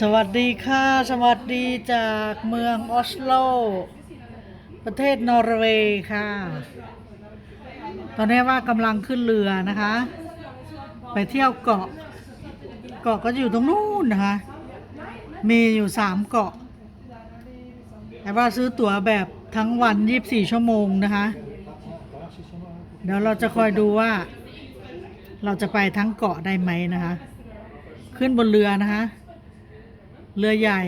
สวัสดีค่ะ สวัสดีจากเมืองออสโล ประเทศนอร์เวย์ค่ะ ตอนนี้ว่ากำลังขึ้นเรือนะคะ ไปเที่ยวเกาะ เกาะก็อยู่ตรงนู้นนะคะ มีอยู่สามเกาะแต่ว่าซื้อตั๋วแบบทั้งวัน24ชั่วโมงนะคะ เดี๋ยวเราจะคอยดูว่า เราจะไปทั้งเกาะได้ไหมนะคะ ขึ้นบนเรือนะคะ เรือใหญ่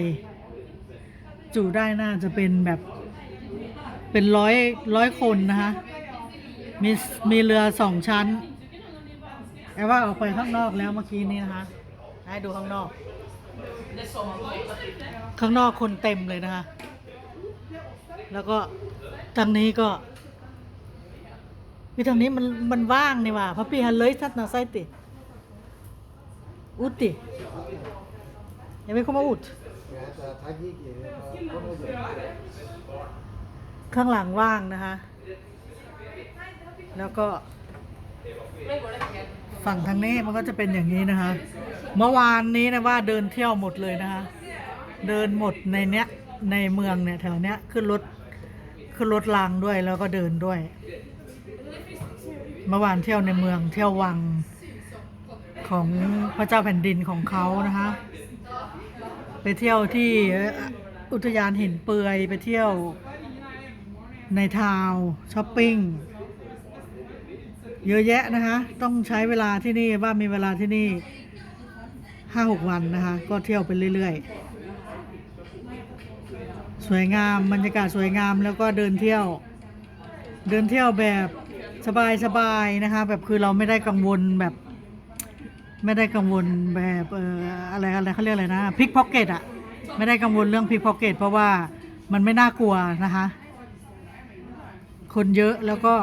จุได้น่าจะเป็นแบบ เป็นร้อยร้อยคนนะคะ มีมีเรือสองชั้นแต่ว่าออกไปข้างนอกแล้วเมื่อกี้นี้นะคะ ให้ดูข้างนอก ข้างนอกคนเต็มเลยนะคะ แล้วก็ทางนี้ก็วิทางนี้มันมันว่างนี่ว่าพระพี่ฮันเลยทัดนาไซติด ติยังไม่เข้ามาอุดข้างหลังว่างนะคะ แล้วก็ ฝั่งทางนี้มันก็จะเป็นอย่างนี้นะคะ เมื่อวานนี้นะว่าเดินเที่ยวหมดเลยนะคะ เดินหมดในเนี้ยในเมืองเนี่ยแถวเนี้ยขึ้นรถขึ้นรถรางด้วยแล้วก็เดินด้วย เมื่อวานเที่ยวในเมืองเที่ยววัง ของพระเจ้าแผ่นดินของเขานะคะไปเที่ยวที่อุทยานหินเปือยไปเที่ยวในทาว์ช้อปปิ้งเยอะแยะนะคะ ต้องใช้เวลาที่นี่ว่ามีเวลาที่นี่ห้าหกวันนะคะ ก็เที่ยวไปเรื่อยๆ สวยงามบรรยากาศสวยงามแล้วก็เดินเที่ยว เดินเที่ยวแบบสบายๆนะคะ แบบคือเราไม่ได้กังวลแบบ ไม่ได้กังวลแบบเอออะไรอะไรเขาเรียกอะไรนะพิกพ็อกเก็ตอะไม่ได้กังวลเรื่องพิกพ็อกเก็ตเพราะว่ามันไม่น่ากลัวนะคะ คนเยอะแล้วก็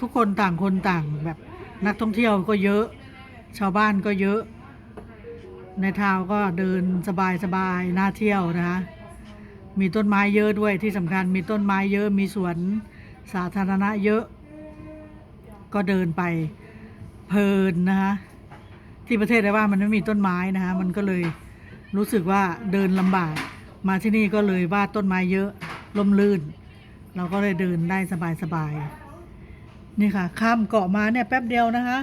ทุกคนต่างคนต่างแบบนักท่องเที่ยวก็เยอะ ชาวบ้านก็เยอะ ในทาวก็เดินสบายสบายน่าเที่ยวนะคะมีต้นไม้เยอะด้วยที่สำคัญมีต้นไม้เยอะมีสวนสาธารณะเยอะ ก็เดินไป เพลินนะคะที่ประเทศไต้วันมันไม่มีต้นไม้นะคะมันก็เลยรู้สึกว่าเดินลำบาก มาที่นี่ก็เลยว่าต้นไม้เยอะลมลื่น เราก็เลยเดินได้สบายๆนี่ค่ะ ข้ามเกาะมาเนี่ยแป๊บเดียวนะคะ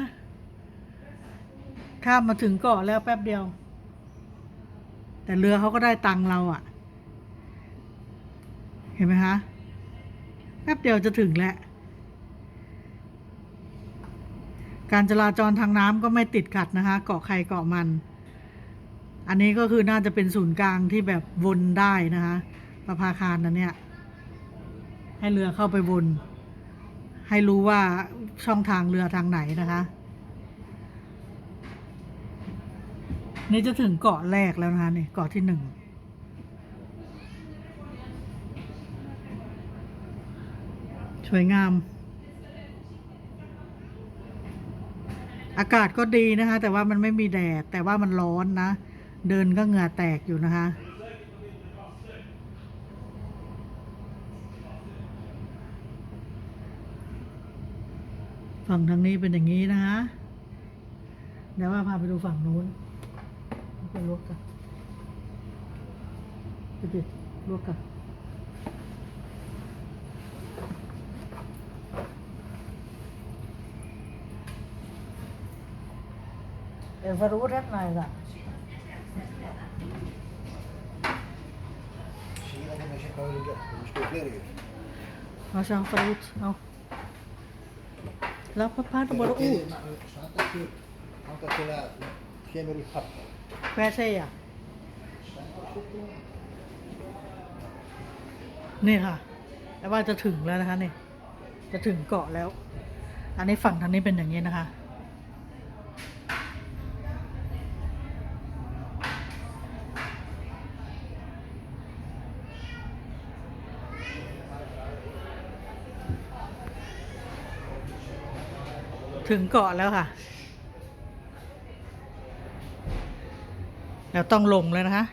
ข้ามมาถึงเกาะแล้วแป๊บเดียว แต่เรือเขาก็ได้ตังเราอะ่ะ เห็นไหมคะแป๊บเดียวจะถึงแล้ว การจราจรทางน้ำก็ไม่ติดขัดนะคะ เกาะใครเกาะมัน อันนี้ก็คือน่าจะเป็นศูนย์กลางที่แบบวนได้นะคะประภาคารนะเนี่ย ให้เรือเข้าไปวน ให้รู้ว่าช่องทางเรือทางไหนนะคะ นี่จะถึงเกาะแรกแล้วนะคะนี่เกาะที่หนึ่งสวยงาม อากาศก็ดีนะคะ แต่ว่ามันไม่มีแดด แต่ว่ามันร้อนนะ เดินก็เหงื่อแตกอยู่นะคะ ฝั่งทางนี้เป็นอย่างนี้นะคะเดี๋ยวว่าพาไปดูฝั่งนู้นไปลวกกันไปดิลวกกัน เอฟรู้ทัดไหนล่ะ Kina kommer checka hur det går. Det står fler ju. เอาช่างฟรุตเอาแล้วพัดพัดบรอู Han kan ställa kemur i papper. แวเซ่อะนี่ค่ะแล้วว่าจะถึงแล้วนะคะนี่จะถึงเกาะแล้ว อันนี้ฝั่งทางนี้เป็นอย่างนี้นะคะ ถึงเกาะแล้วค่ะ เราต้องลงแล้วนะคะ